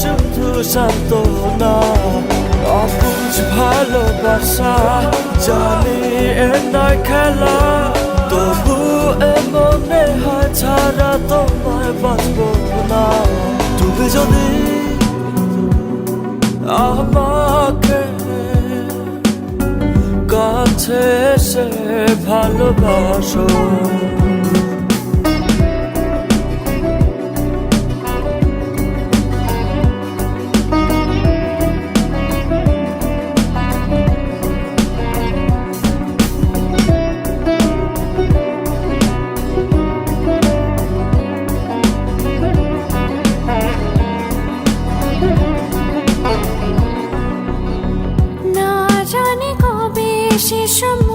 শুধু শান্ত না অবুঝ ভালোবাসা, জানি এ খেলা। তবু মনে হয় ছাড়া তোমায় বাঁচবো না। তুমি যদি আমাকে কাছে এসে ভালোবাসো। শেষ